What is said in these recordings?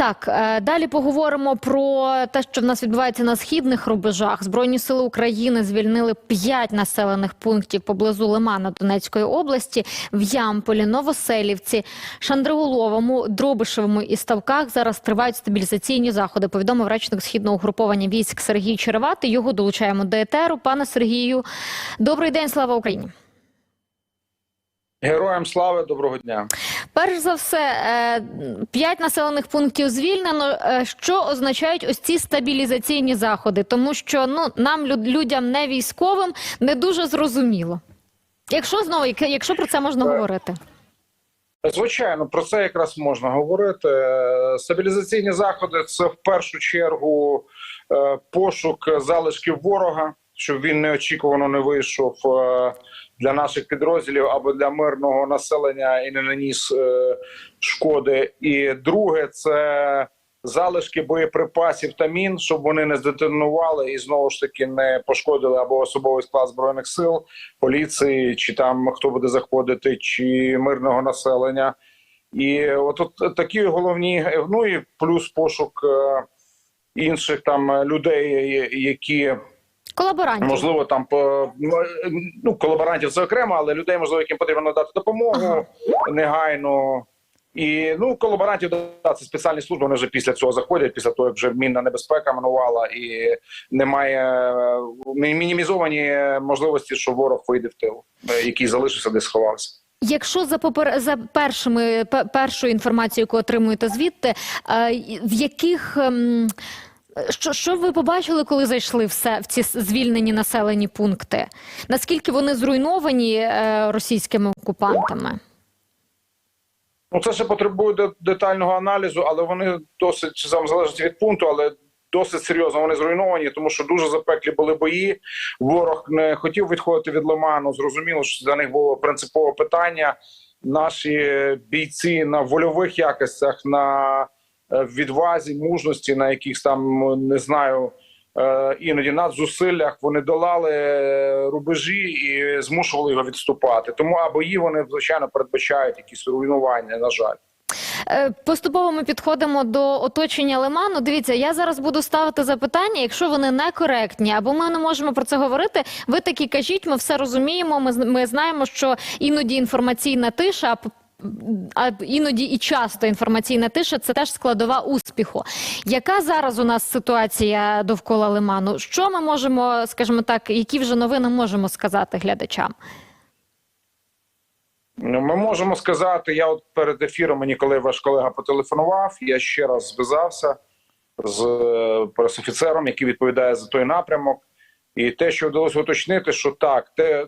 Так, е, далі поговоримо про те, що в нас відбувається на східних рубежах. Збройні сили України звільнили п'ять населених пунктів поблизу Лимана Донецької області в Ямполі, Новоселівці, Шандриголовому, Дробишевому і Ставках. Зараз тривають стабілізаційні заходи. Повідомив речник східного угруповання військ Сергій Череватий. Його долучаємо до етеру. Пане Сергію, добрий день, слава Україні. Героям слави, доброго дня. Перш за все, е, п'ять населених пунктів звільнено. Е, Що означають ось ці стабілізаційні заходи? Тому що ну нам люд- людям не військовим не дуже зрозуміло. Якщо знову, якщо про це можна говорити, Звичайно, про це якраз можна говорити. Е, Стабілізаційні заходи це в першу чергу е, пошук залишків ворога, щоб він неочікувано не вийшов е, для наших підрозділів або для мирного населення і не наніс е, шкоди. І друге, це залишки боєприпасів та мін, щоб вони не здетонували і знову ж таки не пошкодили або особовий склад збройних сил, поліції, чи там хто буде заходити, чи мирного населення. І от, от такі головні, ну і плюс пошук е, інших там людей, які колаборантів. можливо там по ну колаборантів це окремо, але людей можливо, яким потрібно надати допомогу Ага. негайно. І ну колаборантів да, це спеціальні служби. Вони вже після цього заходять, після того як вже мінна небезпека минувала, і немає е, мінімізовані можливості, що ворог вийде в тил, е, який залишився, де сховався. Якщо за попер... за першими пе- першою інформацією, яку отримуєте звідти, е, в яких ем, що, що ви побачили, коли зайшли в, се- в ці звільнені населені пункти? Наскільки вони зруйновані е, російськими окупантами? Ну, це ще потребує детального аналізу, але вони досить залежить від пункту, але досить серйозно вони зруйновані, тому що дуже запеклі були бої. Ворог не хотів відходити від Лиману. Зрозуміло, що для них було принципове питання. Наші бійці на вольових якостях, на відвазі, мужності, на якихось там не знаю. е, Іноді надзусиллях вони долали е, рубежі і змушували його відступати. Тому а бої вони звичайно передбачають якісь руйнування. На жаль. Е, Поступово ми підходимо до оточення лиману. Дивіться, я зараз буду ставити запитання. Якщо вони некоректні, або ми не можемо про це говорити, ви такі кажіть, ми все розуміємо. Ми, ми знаємо, що іноді інформаційна тиша. А іноді і часто інформаційна тиша це теж складова успіху. Яка зараз у нас ситуація довкола лиману? Що ми можемо, скажімо так, які вже новини можемо сказати глядачам? Ну, Ми можемо сказати, я от перед ефіром мені, коли ваш колега потелефонував, я ще раз зв'язався з е, пресофіцером, який відповідає за той напрямок. І те, що вдалося уточнити, що так, те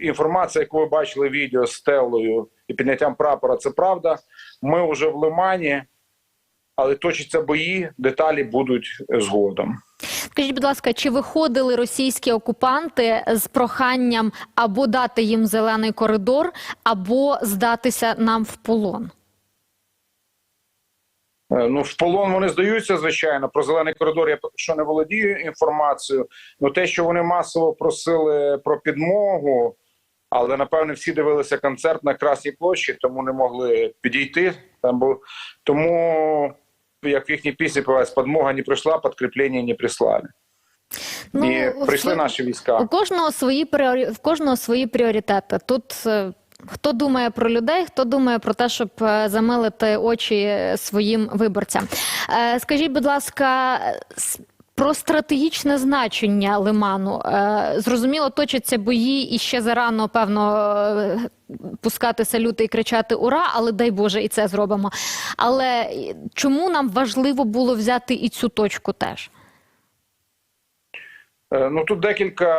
інформація, яку ви бачили відео з Теллою і підняттям прапора, це правда. Ми вже в Лимані, але точаться бої, деталі будуть згодом. Скажіть, будь ласка, чи виходили російські окупанти з проханням або дати їм зелений коридор, або здатися нам в полон? Е, Ну, в полон вони здаються, звичайно. Про зелений коридор я що не володію інформацією. Ну те, що вони масово просили про підмогу, але напевне всі дивилися концерт на Красній площі, тому не могли підійти. Там був тому, як в їхній пісні повелась, підмога не прийшла, підкріплення не прислали. і прийшли в- наші У кожного свої пріорі... в кожного свої пріоритети. Тут е, хто думає про людей, хто думає про те, щоб е, замилити очі своїм виборцям. Е, Скажіть, будь ласка, про стратегічне значення лиману. Е, Зрозуміло, точаться бої і ще зарано, певно, е, пускати салюти і кричати Ура! Але дай Боже, і це зробимо. Але чому нам важливо було взяти і цю точку теж? Е, Ну тут декілька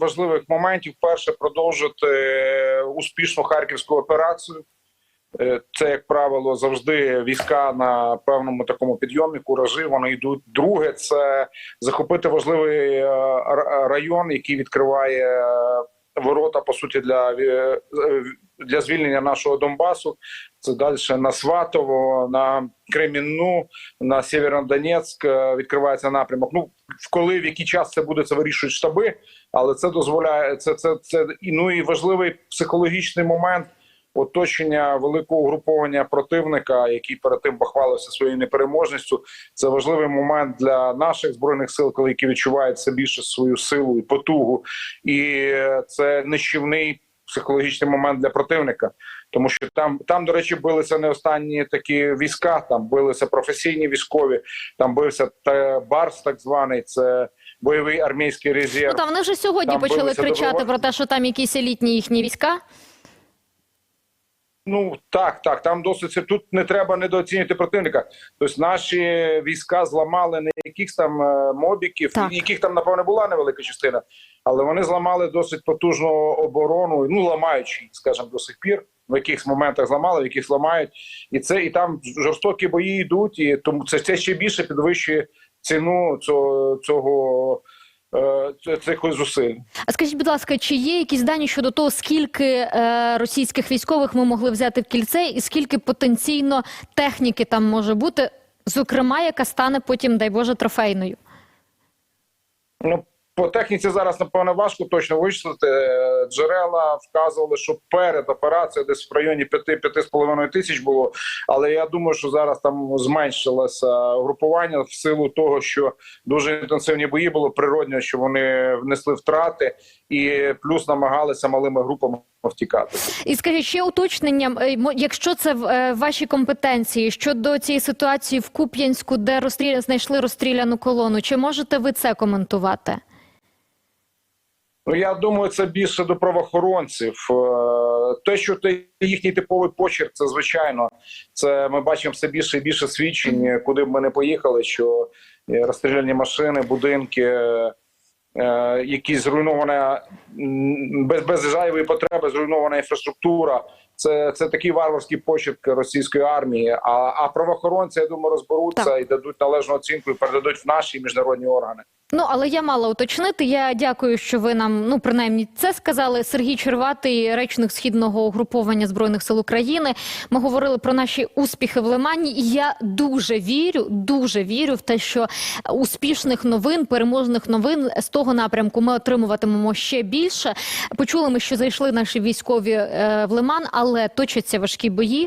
важливих моментів. Перше, продовжити успішну харківську операцію. Е, Це, як правило, завжди війська на певному такому підйомі, куражі, вони йдуть. Друге, це захопити важливий е, район, який відкриває е, ворота, по суті, для, для звільнення нашого Донбасу. Це далі на Сватово, на Кремінну, на Сєвєродонецьк відкривається напрямок. Ну, коли в який час це буде, це вирішують штаби, але це дозволяє це, це, це і ну і важливий психологічний момент. Оточення великого угруповання противника, який перед тим похвалився своєю непереможністю. Це важливий момент для наших збройних сил, коли які відчувають все більше свою силу і потугу, і це нищівний психологічний момент для противника. Тому що там, там, до речі, билися не останні такі війська. Там билися професійні військові, там бився барс, так званий. Це бойовий армійський резерв. Ну там вони вже сьогодні Там почали кричати добровольці. про те, що там якісь елітні їхні війська. Ну так, так. Там досить це- тут не треба недооцінювати противника. Тобто наші війська зламали не якихось там е, мобіків, Так. яких там напевно була невелика частина, але вони зламали досить потужну оборону. Ну ламаючи, скажімо, до сих пір. В якихось моментах зламали, в яких ламають, і це і там жорстокі бої йдуть, і тому це, це ще більше підвищує ціну цього цього цих зусиль. А скажіть, будь ласка, чи є якісь дані щодо того, скільки е, російських військових ми могли взяти в кільце, і скільки потенційно техніки там може бути, зокрема, яка стане потім, дай Боже, трофейною? Ну, по техніці зараз напевно важко точно вичислити. Е, Джерела вказували, що перед операцією десь в районі 5-5,5 тисяч було. Але я думаю, що зараз там зменшилося групування в силу того, що дуже інтенсивні бої було природньо, що вони внесли втрати і плюс намагалися малими групами втікати. І скажіть, ще уточнення, мо- якщо це в е, ваші компетенції щодо цієї ситуації в Куп'янську, де розстріля знайшли розстріляну колону, чи можете ви це коментувати? Ну я думаю, це більше до правоохоронців. Е, Те, що їхній типовий почерк, це звичайно. Це ми бачимо все більше і більше свідчень, куди б ми не поїхали. Що е, розстріляні машини, будинки, е, якісь зруйнована без, без зайвої потреби, зруйнована інфраструктура. Це, це такий варварський почерк російської армії. А, а правоохоронці, я думаю, розберуться Так. і дадуть належну оцінку і передадуть в наші міжнародні органи. Ну але я мала уточнити. Я дякую, що ви нам ну принаймні це сказали. Сергій Черватий, речник східного угруповання збройних сил України. Ми говорили про наші успіхи в Лимані. І я дуже вірю, дуже вірю в те, що успішних новин, переможних новин з того напрямку ми отримуватимемо ще більше. Почули ми, що зайшли наші військові е, в Лиман, але точаться важкі бої.